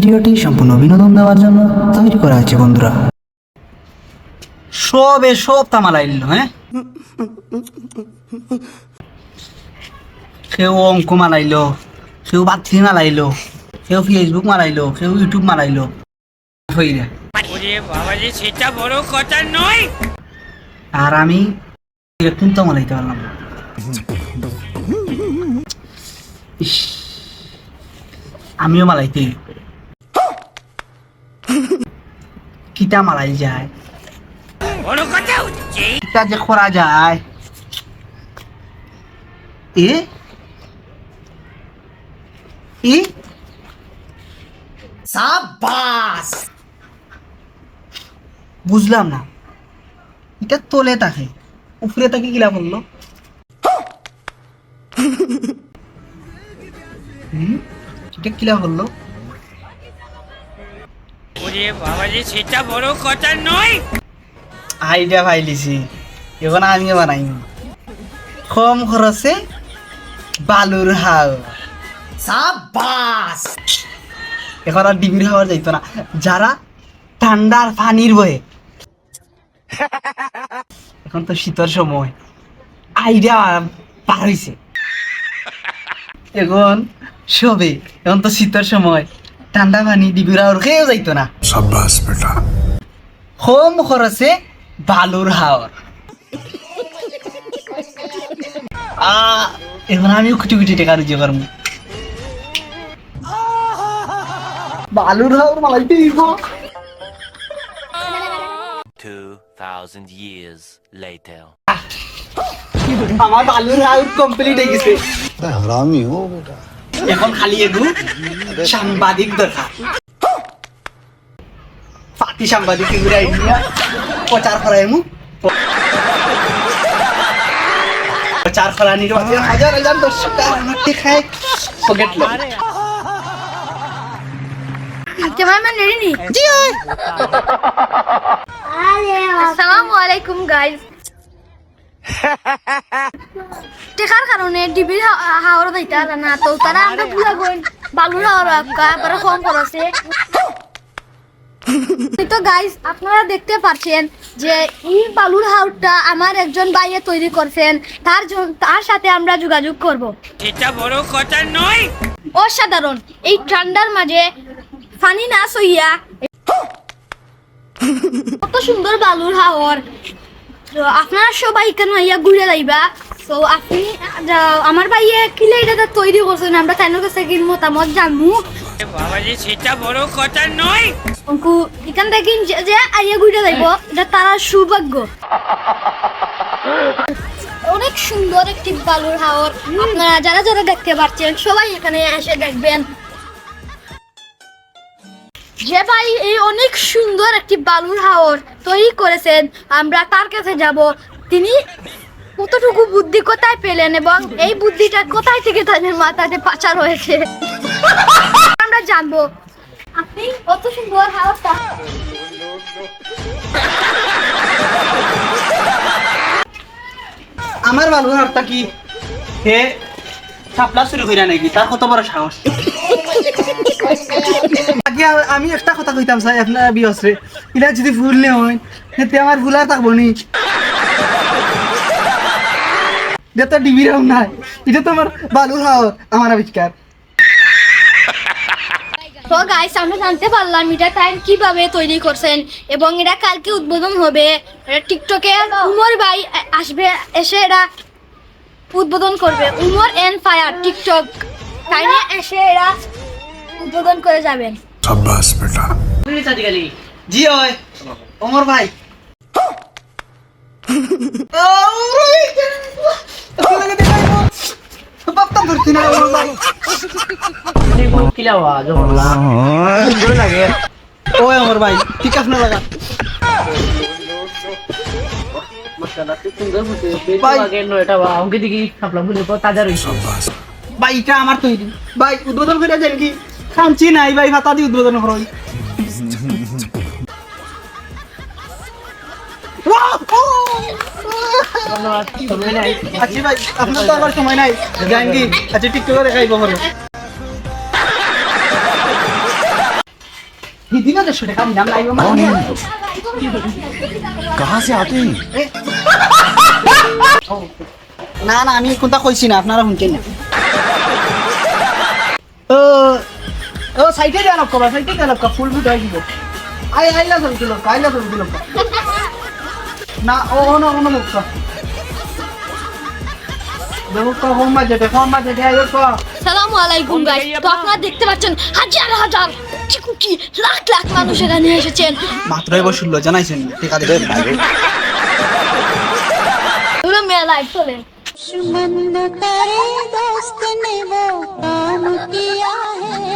ভিডিওটি সম্পূর্ণ বিনোদন দেওয়ার জন্য তৈরি করা হয়েছে বন্ধুরা। সবে সব তামালাইল হ্যাঁ? কেউ অঙ্ক মালাইলো কেউ বাথরি মালাইলো কেউ ফেসবুক মালাইলো কেউ ইউটিউব মালাইলো হইরে ওরে বাবা রে সেটা বড় কথা নয়। আর আমি এরকম তো মালাইতে পারলাম না। আমিও মালাইতে কিতা মালাই যায়। যে করা যায়। এ? বুঝলাম না। এটা তোলে তাকে। উপরে তাকে কিলা বলল? এটা কিলা বলল বাবা সেটা বড় কথা নয়। আইডিয়া পাইলিছি। এখন আমিও বানাই। কম খরচে বালুর হাও সাবাস এখন আর ডিবির হাওয়ার যাইতো না। যারা ঠান্ডার পানির বয়ে এখন তো শীতের সময়। আইডিয়া পার হইছে। এখন সবে। এখন তো শীতের সময়। ঠান্ডা পানি ডিবির হাওয়ার খেয়েও যাইতো না। সাব্বাস বেটা। হোম খরচে বালুর হাওর। এখন আমিও কুটি কুটি টাকা রুজি করব। বালুর হাওর মালাইতে দিব 2000 years later. আমার বালুর হাউস কমপ্লিট হয়ে গেছে। হারামি হো বেটা এখন খালি এগু সাংবাদিক দরকার। পাতি সাংবাদিক এগুলো আইডিয়া প্রচার করাই মু প্রচার করা নির্বাচন হাজার হাজার দর্শক আমাকে খায় ফগেট লো ক্যামেরাম্যান রেডি নি জি আসসালামু আলাইকুম গাইস টেকার কারণে ডিবির হাওড় দিতে না তো তারা আমরা পুরা গই বালুর হাওড় আক্কা পরে কম করেছে তো গাইস আপনারা দেখতে পাচ্ছেন যে এই বালুর হাওড়টা আমার একজন ভাইয়ে তৈরি করছেন। তার তার সাথে আমরা যোগাযোগ করব। সেটা বড় কথা নয়। অসাধারণ। এই ঠান্ডার মাঝে পানি না সইয়া কত সুন্দর বালুর হাওর। তো আপনারা সবাই কেন ইয়া ঘুরে যাইবা? তো আপনি আমার ভাইয়ে কিলে এটা তৈরি করছেন? আমরা কেন কাছে কি মতামত জানব। ওরে বাবা রে সেটা বড় কথা নয়। অঙ্কু, এখান থেকে যে- আইয়া ঘুরে যাইব, এটা তারা সৌভাগ্য। অনেক সুন্দর একটি বালুর হাওর। আপনারা যারা যারা দেখতে পাচ্ছেন সবাই এখানে এসে দেখবেন। যে ভাই এই অনেক সুন্দর একটি বালুর হাওর তৈরি করেছেন। আমরা তার কাছে যাব। তিনি কতটুকু বুদ্ধি কোথায় পেলেন এবং এই বুদ্ধিটা কোথায় থেকে তাদের মাথাতে পাচার হয়েছে? আমরা জানব আপনি কত সুন্দর হাওরটা আমার বালুর হাওরটা কি? হে সাপলা শুরু কইরা নাকি? তার কত বড় সাহস? আমি একটা কথা কইতাম চাই আপনার বিয়সরে এটা যদি ভুল নে হয় সেতে আমার ভুল আর থাকব নি। এটা তো ডিবি রং নাই। এটা তো আমার বালুর হাওর, আমার আবিষ্কার। তো গাইস আমরা জানতে পারলাম এটা টাইম কীভাবে তৈরি করছেন এবং এটা কালকে উদ্বোধন হবে? টিকটকে উমর ভাই আসবে এসে এরা উদ্বোধন করবে। উমর এন্ড ফায়ার টিকটক টাইমে এসে এরা উদ্বোধন করে যাবেন। সাব্বাস বেটা। জি হয়। উমর ভাই। ভাবতাম তোর কিনা কিলা জোর লাগে ও আমার আছে না লাগা বাইটা আমার তৈরি। ভাই, উদ্বোধন করে যাই কি খামছি নাই, ভাই, ভাতা দিয়ে উদ্বোধন করো করই আচ্ছা ভাই আপনার তো আবার সময় নাই জান কি আচ্ছা টিকটকে দেখাইবো হলো সেদিনও দেড়শো টাকা দিলাম লাইভ कहाँ से आते हैं না না আমি কোনটা কইছি না আপনারা শুনছেন না ও ও সাইডে দেওয়া লক্ষ্য সাইডে দেওয়া লক্ষ্য ফুল ফুট হয়ে দিব আই আইলা ছবি তুলো আইলা ছবি তুলো না ও ও না ও না মুখ সালামু আলাইকুম গাইস তো আপনারা দেখতে পাচ্ছেন হাজার হাজার চিকুকি লাখ লাখ মানুষ এখানে এসেছেন মাত্র এবার শুনলো জানাইছেন টেকা দেবে পুরো মেলায় চলে दुश्मन करे दोस्त ने वो काम किया है